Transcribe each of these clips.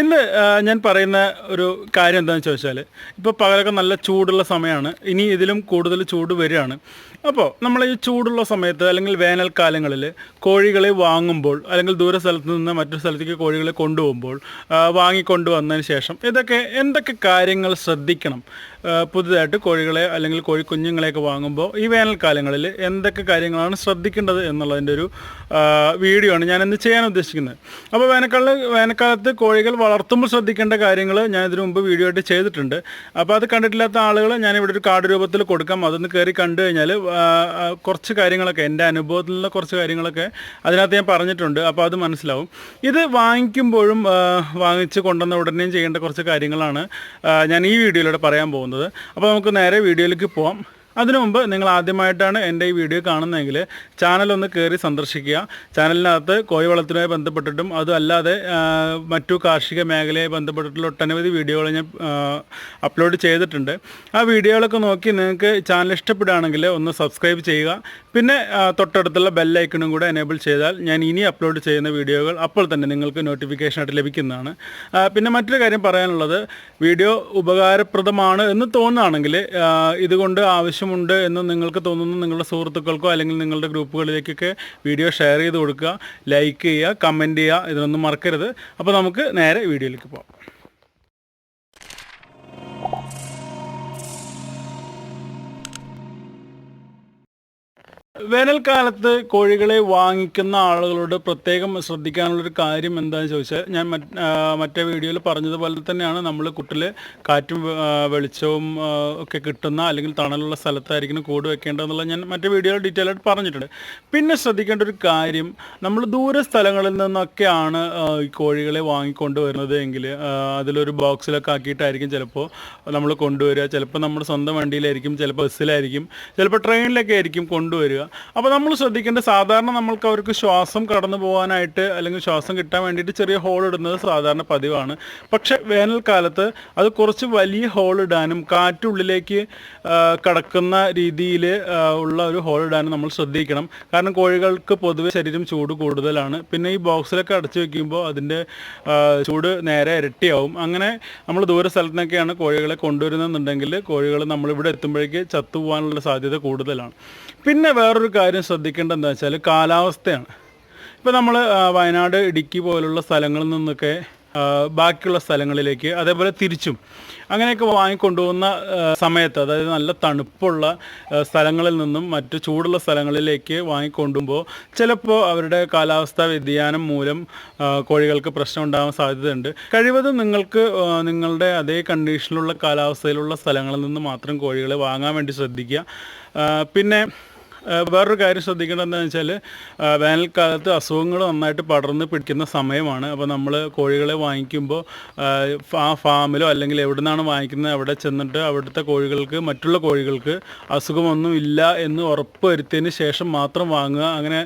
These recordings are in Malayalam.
ഇന്ന് ഞാൻ പറയുന്ന ഒരു കാര്യം എന്താണെന്ന് ചോദിച്ചാൽ ഇപ്പോൾ പകലൊക്കെ നല്ല ചൂടുള്ള സമയമാണ് ഇനി ഇതിലും കൂടുതൽ ചൂട് വരികയാണ്. അപ്പോൾ നമ്മൾ ഈ ചൂടുള്ള സമയത്ത് അല്ലെങ്കിൽ വേനൽക്കാലങ്ങളിൽ കോഴികളെ വാങ്ങുമ്പോൾ അല്ലെങ്കിൽ ദൂര സ്ഥലത്ത് നിന്ന് മറ്റൊരു സ്ഥലത്തേക്ക് കോഴികളെ കൊണ്ടുപോകുമ്പോൾ വാങ്ങിക്കൊണ്ടുവന്നതിന് വന്നതിന് ശേഷം ഇതൊക്കെ എന്തൊക്കെ കാര്യങ്ങൾ ശ്രദ്ധിക്കണം? പുതുതായിട്ട് കോഴികളെ അല്ലെങ്കിൽ കോഴി കുഞ്ഞുങ്ങളെയൊക്കെ വാങ്ങുമ്പോൾ ഈ വേനൽക്കാലങ്ങളിൽ എന്തൊക്കെ കാര്യങ്ങളാണ് ശ്രദ്ധിക്കേണ്ടത് എന്നുള്ളതിന്റെ ഒരു വീഡിയോ ആണ് ഞാൻ ഇന്ന് ചെയ്യാൻ ഉദ്ദേശിക്കുന്നത്. അപ്പോൾ വേനൽക്കാല വേനൽക്കാലത്ത് കോഴികൾ വളർത്തുമ്പോൾ ശ്രദ്ധിക്കേണ്ട കാര്യങ്ങൾ ഞാൻ ഇതിനു മുമ്പ് വീഡിയോ ആയിട്ട് ചെയ്തിട്ടുണ്ട്. അപ്പോൾ അത് കണ്ടിട്ടില്ലാത്ത ആളുകൾ ഞാൻ ഇവിടെ ഒരു കാർഡ് രൂപത്തിൽ കൊടുക്കാം. അതൊന്ന് കയറി കണ്ടു കഴിഞ്ഞാൽ കുറച്ച് കാര്യങ്ങളൊക്കെ എന്റെ അനുഭവത്തിലുള്ള കുറച്ച് കാര്യങ്ങളൊക്കെ അതിനകത്ത് ഞാൻ പറഞ്ഞിട്ടുണ്ട്. അപ്പോൾ അത് മനസ്സിലാവും. ഇത് വാങ്ങിക്കുമ്പോഴും വാങ്ങിച്ച് കൊണ്ടുവന്ന ഉടനെയും ചെയ്യേണ്ട കുറച്ച് കാര്യങ്ങളാണ് ഞാൻ ഈ വീഡിയോയിലൂടെ പറയാൻ പോകുന്നത്. അപ്പോൾ നമുക്ക് നേരെ വീഡിയോയിലേക്ക് പോവാം. അതിനു മുമ്പ് നിങ്ങൾ ആദ്യമായിട്ടാണ് എന്റെ ഈ വീഡിയോ കാണുന്നതെങ്കിൽ ചാനൽ ഒന്ന് കയറി സന്ദർശിക്കുക. ചാനലിനകത്ത് കോഴി വളർത്തലുമായി ബന്ധപ്പെട്ടിട്ടും അതല്ലാതെ മറ്റു കാർഷിക മേഖലയെ ബന്ധപ്പെട്ടിട്ടുള്ള ഒട്ടനവധി വീഡിയോകൾ ഞാൻ അപ്ലോഡ് ചെയ്തിട്ടുണ്ട്. ആ വീഡിയോകളൊക്കെ നോക്കി നിങ്ങൾക്ക് ചാനൽ ഇഷ്ടപ്പെടുകയാണെങ്കിൽ ഒന്ന് സബ്സ്ക്രൈബ് ചെയ്യുക. പിന്നെ തൊട്ടടുത്തുള്ള ബെല്ലൈക്കണും കൂടെ എനേബിൾ ചെയ്താൽ ഞാൻ ഇനി അപ്ലോഡ് ചെയ്യുന്ന വീഡിയോകൾ അപ്പോൾ തന്നെ നിങ്ങൾക്ക് നോട്ടിഫിക്കേഷനായിട്ട് ലഭിക്കുന്നതാണ്. പിന്നെ മറ്റൊരു കാര്യം പറയാനുള്ളത് വീഡിയോ ഉപകാരപ്രദമാണ് എന്ന് തോന്നുകയാണെങ്കിൽ ഇതുകൊണ്ട് ഇതുകൊണ്ട് ആവശ്യമുണ്ട് എന്ന് നിങ്ങൾക്ക് തോന്നുന്ന നിങ്ങളുടെ സുഹൃത്തുക്കൾക്കോ അല്ലെങ്കിൽ നിങ്ങളുടെ ഗ്രൂപ്പുകളിലേക്കൊക്കെ വീഡിയോ ഷെയർ ചെയ്ത് കൊടുക്കുക ലൈക്ക് ചെയ്യുക കമന്റ് ചെയ്യുക ഇതിനൊന്നും മറക്കരുത്. അപ്പോൾ നമുക്ക് നേരെ വീഡിയോയിലേക്ക് പോകാം. വേനൽക്കാലത്ത് കോഴികളെ വാങ്ങിക്കുന്ന ആളുകളോട് പ്രത്യേകം ശ്രദ്ധിക്കാനുള്ളൊരു കാര്യം എന്താണെന്ന് ചോദിച്ചാൽ ഞാൻ മറ്റേ വീഡിയോയിൽ പറഞ്ഞതുപോലെ തന്നെയാണ്. നമ്മൾ കുട്ടിൽ കാറ്റും വെളിച്ചവും ഒക്കെ കിട്ടുന്ന അല്ലെങ്കിൽ തണലുള്ള സ്ഥലത്തായിരിക്കും കൂട് വെക്കേണ്ടതെന്നുള്ള ഞാൻ മറ്റേ വീഡിയോയിൽ ഡീറ്റെയിൽ ആയിട്ട് പറഞ്ഞിട്ടുണ്ട്. പിന്നെ ശ്രദ്ധിക്കേണ്ട ഒരു കാര്യം നമ്മൾ ദൂര സ്ഥലങ്ങളിൽ നിന്നൊക്കെയാണ് ഈ കോഴികളെ വാങ്ങിക്കൊണ്ട് വരുന്നത് എങ്കിൽ അതിലൊരു ബോക്സിലൊക്കെ ആക്കിയിട്ടായിരിക്കും ചിലപ്പോൾ നമ്മൾ കൊണ്ടുവരിക. ചിലപ്പോൾ നമ്മുടെ സ്വന്തം വണ്ടിയിലായിരിക്കും ചിലപ്പോൾ ബസ്സിലായിരിക്കും ചിലപ്പോൾ ട്രെയിനിലൊക്കെ ആയിരിക്കും കൊണ്ടുവരിക. അപ്പോൾ നമ്മൾ ശ്രദ്ധിക്കേണ്ട സാധാരണ നമ്മൾക്ക് അവർക്ക് ശ്വാസം കടന്നു പോകാനായിട്ട് അല്ലെങ്കിൽ ശ്വാസം കിട്ടാൻ വേണ്ടിയിട്ട് ചെറിയ ഹോൾ ഇടുന്നത് സാധാരണ പതിവാണ്. പക്ഷേ വേനൽക്കാലത്ത് അത് കുറച്ച് വലിയ ഹോൾ ഇടാനും കാറ്റുള്ളിലേക്ക് കടക്കുന്ന രീതിയിൽ ഉള്ള ഒരു ഹോൾ ഇടാനും നമ്മൾ ശ്രദ്ധിക്കണം. കാരണം കോഴികൾക്ക് പൊതുവെ ശരീരം ചൂട് കൂടുതലാണ്. പിന്നെ ഈ ബോക്സിലൊക്കെ അടച്ചു വെക്കുമ്പോൾ അതിന്റെ ചൂട് നേരെ ഇരട്ടിയാവും. അങ്ങനെ നമ്മൾ ദൂര സ്ഥലത്തുനിന്നൊക്കെയാണ് കോഴികളെ കൊണ്ടുവരുന്നതെന്നുണ്ടെങ്കിൽ കോഴികൾ നമ്മളിവിടെ എത്തുമ്പോഴേക്ക് ചത്തുപോകാനുള്ള സാധ്യത കൂടുതലാണ്. പിന്നെ വേറൊരു കാര്യം ശ്രദ്ധിക്കേണ്ടത് എന്താ വെച്ചാൽ കാലാവസ്ഥയാണ്. ഇപ്പോൾ നമ്മൾ വയനാട് ഇടുക്കി പോലുള്ള സ്ഥലങ്ങളിൽ നിന്നൊക്കെ ബാക്കിയുള്ള സ്ഥലങ്ങളിലേക്ക് അതേപോലെ തിരിച്ചും അങ്ങനെയൊക്കെ വാങ്ങിക്കൊണ്ടുപോകുന്ന സമയത്ത് അതായത് നല്ല തണുപ്പുള്ള സ്ഥലങ്ങളിൽ നിന്നും മറ്റു ചൂടുള്ള സ്ഥലങ്ങളിലേക്ക് വാങ്ങിക്കൊണ്ടുമ്പോൾ ചിലപ്പോൾ അവരുടെ കാലാവസ്ഥാ വ്യതിയാനം മൂലം കോഴികൾക്ക് പ്രശ്നം ഉണ്ടാകാൻ സാധ്യതയുണ്ട്. കഴിവതും നിങ്ങൾക്ക് നിങ്ങളുടെ അതേ കണ്ടീഷനിലുള്ള കാലാവസ്ഥയിലുള്ള സ്ഥലങ്ങളിൽ നിന്ന് മാത്രം കോഴികളെ വാങ്ങാൻ വേണ്ടി ശ്രദ്ധിക്കുക. പിന്നെ വേറൊരു കാര്യം ശ്രദ്ധിക്കേണ്ടത് എന്താണെന്ന് വെച്ചാൽ വേനൽക്കാലത്ത് അസുഖങ്ങൾ നന്നായിട്ട് പടർന്ന് പിടിക്കുന്ന സമയമാണ്. അപ്പോൾ നമ്മൾ കോഴികളെ വാങ്ങിക്കുമ്പോൾ ആ, ഫാമിലോ അല്ലെങ്കിൽ എവിടെ നിന്നാണ് വാങ്ങിക്കുന്നത് അവിടെ ചെന്നിട്ട് അവിടുത്തെ കോഴികൾക്ക് മറ്റുള്ള കോഴികൾക്ക് അസുഖമൊന്നും ഇല്ല എന്ന് ഉറപ്പ് വരുത്തിയതിന് ശേഷം മാത്രം വാങ്ങുക. അങ്ങനെ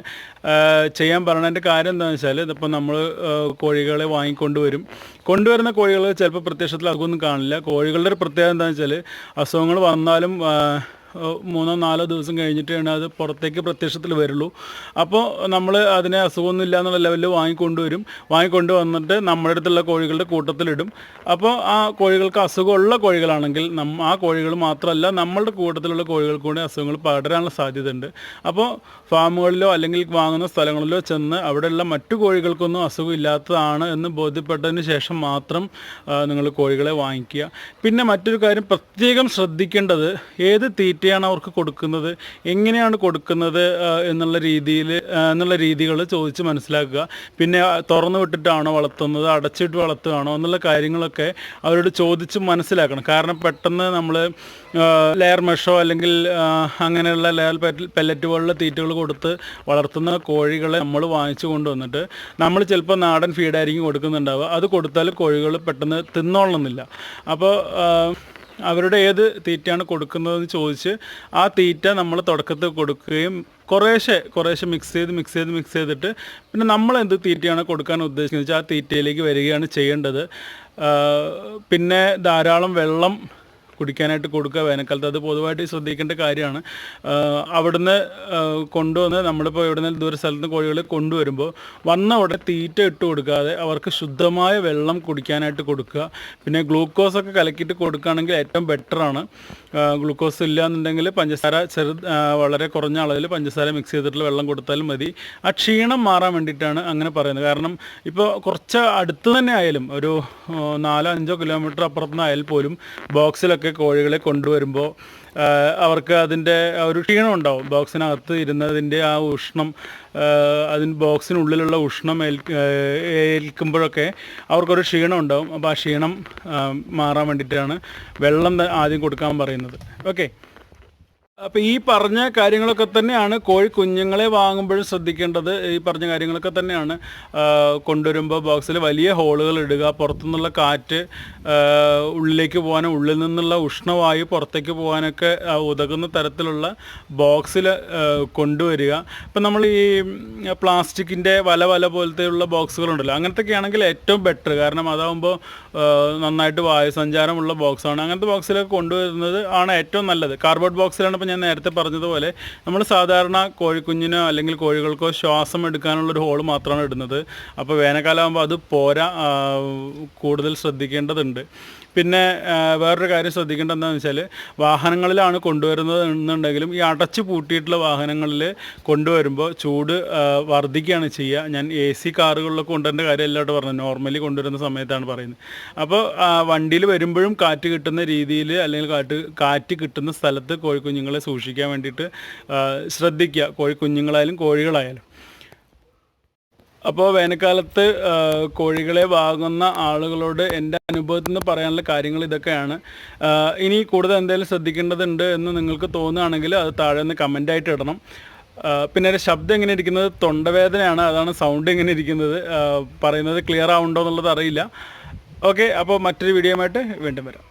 ചെയ്യാൻ പറഞ്ഞതിന്റെ കാര്യം എന്താണെന്ന് വെച്ചാൽ ഇതിപ്പോൾ നമ്മൾ കോഴികളെ വാങ്ങിക്കൊണ്ടുവരും. കൊണ്ടുവരുന്ന കോഴികൾ ചിലപ്പോൾ പ്രത്യക്ഷത്തിൽ അസുഖമൊന്നും കാണില്ല. കോഴികളുടെ ഒരു പ്രത്യേകത എന്താണെന്ന് വെച്ചാൽ അസുഖങ്ങൾ വന്നാലും മൂന്നോ നാലോ ദിവസം കഴിഞ്ഞിട്ടാണ് അത് പുറത്തേക്ക് പ്രത്യക്ഷത്തിൽ വരുള്ളൂ. അപ്പോൾ നമ്മൾ അതിനെ അസുഖമൊന്നും എന്നുള്ള ലെവലിൽ വാങ്ങിക്കൊണ്ടുവരും. വാങ്ങിക്കൊണ്ട് വന്നിട്ട് നമ്മുടെ അടുത്തുള്ള കോഴികളുടെ കൂട്ടത്തിലിടും. അപ്പോൾ ആ കോഴികൾക്ക് അസുഖമുള്ള കോഴികളാണെങ്കിൽ നമ്മ ആ കോഴികൾ മാത്രമല്ല നമ്മളുടെ കൂട്ടത്തിലുള്ള കോഴികൾക്ക് കൂടി അസുഖങ്ങൾ പടരാനുള്ള സാധ്യതയുണ്ട്. അപ്പോൾ ഫാമുകളിലോ അല്ലെങ്കിൽ വാങ്ങുന്ന സ്ഥലങ്ങളിലോ ചെന്ന് അവിടെയുള്ള മറ്റു കോഴികൾക്കൊന്നും അസുഖം ഇല്ലാത്തതാണ് എന്ന് ബോധ്യപ്പെട്ടതിന് ശേഷം മാത്രം നിങ്ങൾ കോഴികളെ വാങ്ങിക്കുക. പിന്നെ മറ്റൊരു കാര്യം പ്രത്യേകം ശ്രദ്ധിക്കേണ്ടത് ഏത് തീറ്റയാണ് അവർക്ക് കൊടുക്കുന്നത് എങ്ങനെയാണ് കൊടുക്കുന്നത് എന്നുള്ള രീതിയിൽ എന്നുള്ള രീതികൾ ചോദിച്ച് മനസ്സിലാക്കുക. പിന്നെ തുറന്നു വിട്ടിട്ടാണോ വളർത്തുന്നത് അടച്ചിട്ട് വളർത്തുകയാണോ എന്നുള്ള കാര്യങ്ങളൊക്കെ അവരോട് ചോദിച്ച് മനസ്സിലാക്കണം. കാരണം പെട്ടെന്ന് നമ്മൾ ലെയർ മെഷോ അല്ലെങ്കിൽ അങ്ങനെയുള്ള ലെയർ പെല്ലറ്റ് പോലുള്ള തീറ്റകൾ കൊടുത്ത് വളർത്തുന്ന കോഴികളെ നമ്മൾ വാങ്ങിച്ചു കൊണ്ടുവന്നിട്ട് നമ്മൾ ചിലപ്പോൾ നാടൻ ഫീഡായിരിക്കും കൊടുക്കുന്നുണ്ടാവുക. അത് കൊടുത്താൽ കോഴികൾ പെട്ടെന്ന് തിന്നോളണമെന്നില്ല അപ്പോൾ അവരുടെ ഏത് തീറ്റയാണ് കൊടുക്കുന്നതെന്ന് ചോദിച്ച് ആ തീറ്റ നമ്മൾ തുടക്കത്തിൽ കൊടുക്കുകയും കുറേശ്ശെ കുറേശ്ശെ മിക്സ് ചെയ്ത് മിക്സ് ചെയ്ത് മിക്സ് ചെയ്തിട്ട് പിന്നെ നമ്മൾ എന്ത് തീറ്റയാണ് കൊടുക്കാൻ ഉദ്ദേശിക്കുന്നത്? വെച്ചാൽ ആ തീറ്റയിലേക്ക് വരികയാണ് ചെയ്യേണ്ടത്. പിന്നെ ധാരാളം വെള്ളം കുടിക്കാനായിട്ട് കൊടുക്കുക വേനൽക്കാലത്ത് അത് പൊതുവായിട്ട് ശ്രദ്ധിക്കേണ്ട കാര്യമാണ്. അവിടുന്ന് കൊണ്ടുവന്ന് നമ്മളിപ്പോൾ എവിടെ ദൂര സ്ഥലത്ത് കോഴികളെ കൊണ്ടുവരുമ്പോൾ വന്ന ഉടനെ തീറ്റ ഇട്ട് കൊടുക്കാതെ അവർക്ക് ശുദ്ധമായ വെള്ളം കുടിക്കാനായിട്ട് കൊടുക്കുക. പിന്നെ ഗ്ലൂക്കോസ് ഒക്കെ കലക്കിയിട്ട് കൊടുക്കുകയാണെങ്കിൽ ഏറ്റവും ബെറ്ററാണ് ഗ്ലൂക്കോസ് ഇല്ല എന്നുണ്ടെങ്കിൽ പഞ്ചസാര ചെറു വളരെ കുറഞ്ഞ അളവിൽ പഞ്ചസാര മിക്സ് ചെയ്തിട്ടുള്ള വെള്ളം കൊടുത്താലും മതി. ആ ക്ഷീണം മാറാൻ വേണ്ടിയിട്ടാണ് അങ്ങനെ പറയുന്നത്. കാരണം ഇപ്പോൾ കുറച്ച് അടുത്ത് തന്നെ ആയാലും ഒരു നാലോ അഞ്ചോ കിലോമീറ്റർ അപ്പുറത്തുനിന്ന് ആയാൽ പോലും ബോക്സിലൊക്കെ കോഴികളെ കൊണ്ടുവരുമ്പോൾ അവർക്ക് അതിന്റെ ഒരു ക്ഷീണം ഉണ്ടാവും. ബോക്സിനകത്ത് ഇരുന്നതിന്റെ ആ ഉഷ്ണം അതിന് ബോക്സിനുള്ളിലുള്ള ഉഷ്ണം ഏൽക്കുമ്പോഴൊക്കെ അവർക്കൊരു ക്ഷീണം ഉണ്ടാവും. അപ്പോൾ ആ ക്ഷീണം മാറാൻ വേണ്ടിയിട്ടാണ് വെള്ളം ആദ്യം കൊടുക്കാൻ പറയുന്നത്. ഓക്കെ. അപ്പോൾ ഈ പറഞ്ഞ കാര്യങ്ങളൊക്കെ തന്നെയാണ് കോഴി കുഞ്ഞുങ്ങളെ വാങ്ങുമ്പോഴും ശ്രദ്ധിക്കേണ്ടത്. ഈ പറഞ്ഞ കാര്യങ്ങളൊക്കെ തന്നെയാണ്. കൊണ്ടുവരുമ്പോൾ ബോക്സിൽ വലിയ ഹോളുകൾ ഇടുക പുറത്തുനിന്നുള്ള കാറ്റ് ഉള്ളിലേക്ക് പോകാനും ഉള്ളിൽ നിന്നുള്ള ഉഷ്ണവായു പുറത്തേക്ക് പോകാനൊക്കെ ഉതകുന്ന തരത്തിലുള്ള ബോക്സിൽ കൊണ്ടുവരിക. ഇപ്പം നമ്മൾ ഈ പ്ലാസ്റ്റിക്കിന്റെ വല വല പോലത്തെയുള്ള ബോക്സുകളുണ്ടല്ലോ അങ്ങനത്തെയൊക്കെ ആണെങ്കിൽ ഏറ്റവും ബെറ്റർ കാരണം അതാകുമ്പോൾ നന്നായിട്ട് വായു സഞ്ചാരമുള്ള ബോക്സാണ് അങ്ങനത്തെ ബോക്സിലൊക്കെ കൊണ്ടുവരുന്നത് ആണ് ഏറ്റവും നല്ലത്. കാർബോർഡ് ബോക്സിലാണ് ഇപ്പോൾ ഞാൻ നേരത്തെ പറഞ്ഞതുപോലെ നമ്മൾ സാധാരണ കോഴിക്കുഞ്ഞിനോ അല്ലെങ്കിൽ കോഴികൾക്കോ ശ്വാസം എടുക്കാനുള്ള ഒരു ഹോൾ മാത്രമാണ് ഇടുന്നത്. അപ്പോൾ വേനൽക്കാലമാകുമ്പോൾ അത് പോരാ കൂടുതൽ ശ്രദ്ധിക്കേണ്ടതുണ്ട്. പിന്നെ വേറൊരു കാര്യം ശ്രദ്ധിക്കേണ്ടതെന്ന് വെച്ചാൽ വാഹനങ്ങളിലാണ് കൊണ്ടുവരുന്നത് എന്നുണ്ടെങ്കിലും ഈ അടച്ചു പൂട്ടിയിട്ടുള്ള വാഹനങ്ങളിൽ കൊണ്ടുവരുമ്പോൾ ചൂട് വർദ്ധിക്കുകയാണ് ചെയ്യുക. ഞാൻ എ സി കാറുകളിലൊക്കെ കൊണ്ടുവരേണ്ട കാര്യമല്ലാട്ട് പറഞ്ഞു നോർമലി കൊണ്ടുവരുന്ന സമയത്താണ് പറയുന്നത്. അപ്പോൾ വണ്ടിയിൽ വരുമ്പോഴും കാറ്റ് കിട്ടുന്ന രീതിയിൽ അല്ലെങ്കിൽ കാറ്റ് കാറ്റ് കിട്ടുന്ന സ്ഥലത്ത് കോഴിക്കുഞ്ഞുങ്ങളെ സൂക്ഷിക്കാൻ വേണ്ടിയിട്ട് ശ്രദ്ധിക്കുക. കോഴിക്കുഞ്ഞുങ്ങളായാലും കോഴികളായാലും. അപ്പോൾ വേനൽക്കാലത്ത് കോഴികളെ വാങ്ങുന്ന ആളുകളോട് എന്റെ അനുഭവത്തിൽ നിന്ന് പറയാനുള്ള കാര്യങ്ങൾ ഇതൊക്കെയാണ്. ഇനി കൂടുതൽ എന്തെങ്കിലും ശ്രദ്ധിക്കേണ്ടതുണ്ട് എന്ന് നിങ്ങൾക്ക് തോന്നുകയാണെങ്കിൽ അത് താഴെ ഒന്ന് കമന്റായിട്ട് ഇടണം. പിന്നെ ഒരു ശബ്ദം എങ്ങനെ ഇരിക്കുന്നത്? തൊണ്ടവേദനയാണ് അതാണ് സൗണ്ട് എങ്ങനെ ഇരിക്കുന്നത്? പറയുന്നത് ക്ലിയർ ആവുണ്ടോ എന്നുള്ളത് അറിയില്ല. ഓക്കെ അപ്പോൾ മറ്റൊരു വീഡിയോയുമായിട്ട് വീണ്ടും വരാം.